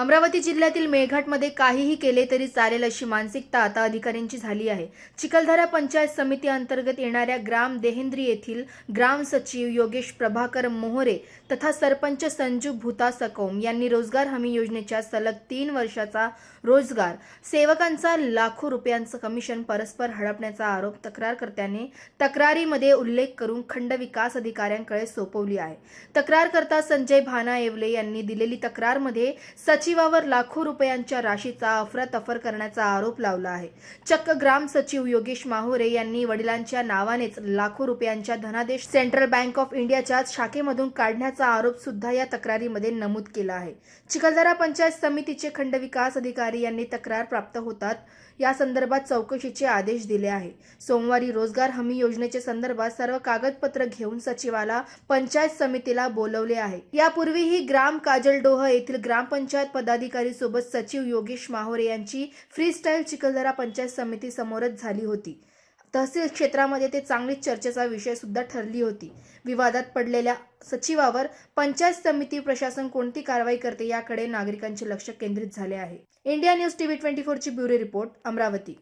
अमरावती जिल्ह्यातील मेळघाटमध्ये काहीही केले तरी चालेल अशी मानसिकता आता अधिकाऱ्यांची झाली आहे. चिखलदरा पंचायत समिती अंतर्गत येणाऱ्या ग्राम देहेंद्री येथील ग्राम सचिव योगेश प्रभाकर मोहरे तथा सरपंच संजू भूता सकौम यांनी रोजगार हमी योजनेच्या सलग तीन वर्षाचा रोजगार सेवकांचा लाखो रुपयांचं कमिशन परस्पर हडपण्याचा आरोप तक्रारकर्त्याने तक्रारीमध्ये उल्लेख करून खंड विकास अधिकाऱ्यांकडे सोपवली आहे. तक्रारकर्ता संजय भाना येवले यांनी दिलेली तक्रारमध्ये सचिव सचिवावर लाखो रुपयांच्या राशीचा अफरातफर करण्याचा आरोप लावला आहे. चक्क ग्राम सचिव योगेश माहुरे यांनी वडिलांच्या नावानेच लाखो रुपयांच्या धनादेश सेंट्रल बँक ऑफ इंडियाच्या शाखेमधून काढण्याचा आरोप सुद्धा या तक्रारीमध्ये नमूद केला आहे. चिखलदरा पंचायत समितीचे खंडविकास अधिकारी यांनी तक्रार प्राप्त होतात या संदर्भात चौकशीचे आदेश दिले आहे. सोमवारी रोजगार हमी योजनेच्या संदर्भात सर्व कागदपत्र घेऊन सचिवाला पंचायत समितीला बोलवले आहे. यापूर्वीही ग्राम काजलडोह येथील ग्रामपंचायत पदाधिकारी सोबत सचिव योगेश माहोरे यांची फ्रीस्टाईल चिखलदरा पंचायत समिती समोरच झाली होती. तहसील क्षेत्रामध्ये ते चांगलीच चर्चेचा विषय सुद्धा ठरली होती. विवादात पडलेल्या सचिवावर पंचायत समिती प्रशासन कोणती कारवाई करते याकडे नागरिकांचे लक्ष केंद्रित झाले आहे. इंडिया न्यूज टीव्ही ट्वेंटी फोरची ब्युरो रिपोर्ट अमरावती.